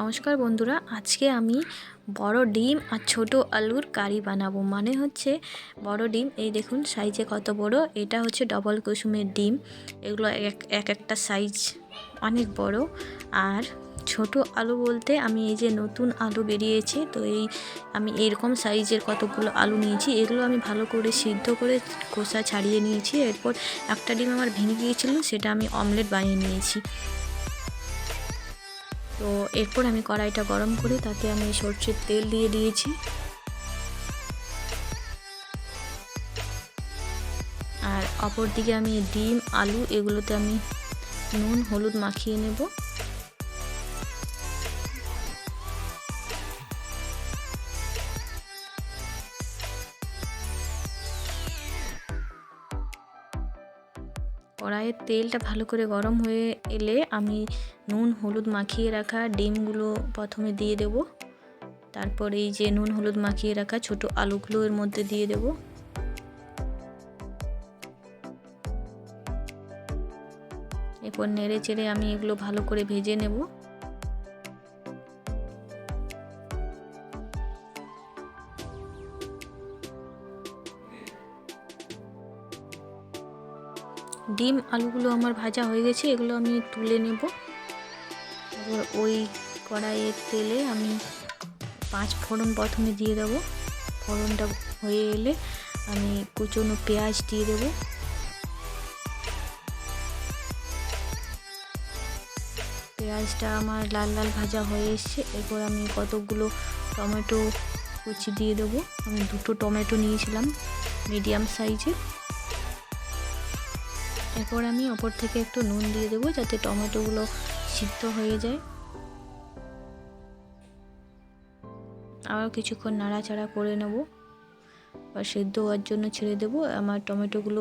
নমস্কার বন্ধুরা, আজকে আমি বড় ডিম আর ছোট আলুর কারি বানাবো। মানে হচ্ছে বড় ডিম, এই দেখুন সাইজে কত বড়, এটা হচ্ছে ডবল কুসুমের ডিম। এগুলো এক এক একটা সাইজ অনেক বড়। আর ছোট আলু বলতে আমি এই যে নতুন আলু বেরিয়েছে, তো এই আমি এরকম সাইজের কতগুলো আলু নিয়েছি, এগুলো আমি ভালো করে সিদ্ধ করে খোসা ছাড়িয়ে নিয়েছি। এরপর একটা ডিম আমার ভেঙে গিয়েছিল, সেটা আমি অমলেট বানিয়ে নিয়েছি। তো এরপর আমি কড়াইটা গরম করে তাতে আমি সর্ষের তেল দিয়ে দিয়েছি। আর অপর দিকে আমি ডিম, আলু, এগুলোতে আমি নুন, হলুদ মাখিয়ে নেব। কড়াইয়ের তেলটা ভালো করে গরম হয়ে এলে আমি নুন, হলুদ মাখিয়ে রাখা ডিমগুলো প্রথমে দিয়ে দেব। তারপর এই যে নুন, হলুদ মাখিয়ে রাখা ছোট আলুগুলো এর মধ্যে দিয়ে দেব। এরপর নেড়ে চেড়ে আমি এগুলো ভালো করে ভেজে নেব। ডিম, আলুগুলো আমার ভাজা হয়ে গেছে, এগুলো আমি তুলে নেব। তারপর ওই কড়াইয়ের তেলে আমি পাঁচ ফোড়ন প্রথমে দিয়ে দেবো। ফোড়নটা হয়ে এলে আমি কুচনো পেঁয়াজ দিয়ে দেবো। পেঁয়াজটা আমার লাল লাল ভাজা হয়ে এসছে, এরপর আমি কতগুলো টমেটো কুচি দিয়ে দেবো। আমি দুটো টমেটো নিয়েছিলাম, মিডিয়াম সাইজের। এরপর আমি ওপর থেকে একটু নুন দিয়ে দেবো যাতে টমেটোগুলো সিদ্ধ হয়ে যায়। আবার কিছুক্ষণ নাড়াচাড়া করে নেব বা সিদ্ধ হওয়ার জন্য ছেড়ে দেবো। আমার টমেটোগুলো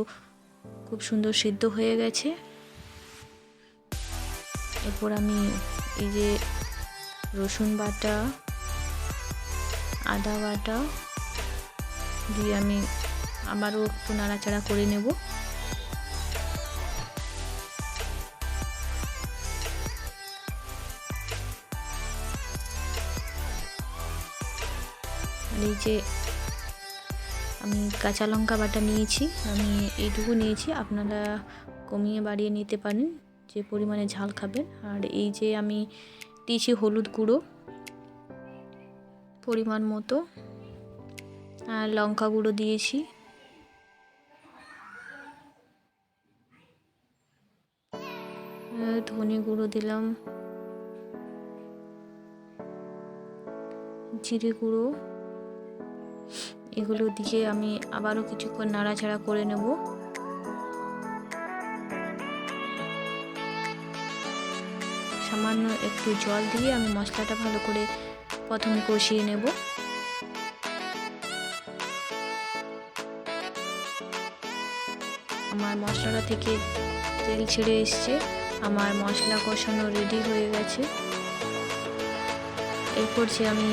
খুব সুন্দর সিদ্ধ হয়ে গেছে। এরপর আমি এই যে রসুন বাটা, আদা বাটা দিয়ে আমি আবারও একটু নাড়াচাড়া করে নেব। এই যে আমি কাঁচা লঙ্কা বাটা নিয়েছি, আমি এইটুকু নিয়েছি, আপনারা কমিয়ে বাড়িয়ে নিতে পারেন, যে পরিমাণে ঝাল খাবেন। আর এই যে আমি দিয়েছি হলুদ গুঁড়ো পরিমাণ মতো, আর লঙ্কা গুঁড়ো দিয়েছি। ধনে গুঁড়ো দিলাম, জিরে গুঁড়ো। এগুলো দিয়ে আমি আবারও কিছুক্ষণ নাড়াচাড়া করে নেব। সামান্য একটু জল দিয়ে আমি মশলাটা ভালো করে প্রথমে কষিয়ে নেব। আমার মশলাটা থেকে তেল ছেড়ে এসছে। আমার মশলা কষানো রেডি হয়ে গেছে। এরপর যে আমি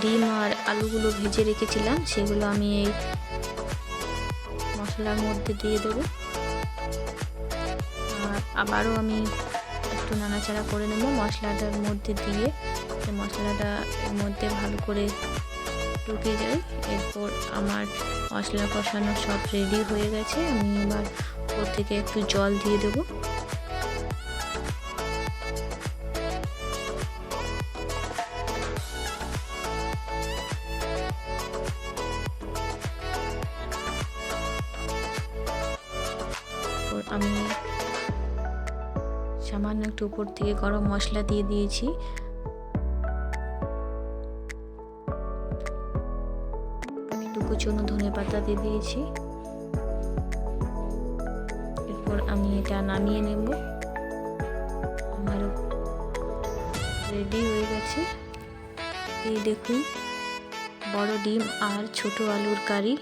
ডিম আর আলুগুলো ভেজে রেখেছিলাম, সেগুলো আমি এই মশলার মধ্যে দিয়ে দেব। আর আবারও আমি একটু নাড়াচাড়া করে নেব মশলাটার মধ্যে দিয়ে মশলাটা এর মধ্যে ভালো করে ঢুকে যায়। এরপর আমার মশলা কষানো সব রেডি হয়ে গেছে। আমি এবার ওর থেকে একটু জল দিয়ে দেবো। আমি সামান্য একটু উপর থেকে গরম মশলা দিয়ে দিয়েছি। আমি একটু কুচনো ধনে পাতা দিয়ে দিয়েছি। এরপর আমি এটা নামিয়ে নেব। আমারও রেডি হয়ে গেছে। এই দেখুন, বড় ডিম আর ছোট আলুর কারি।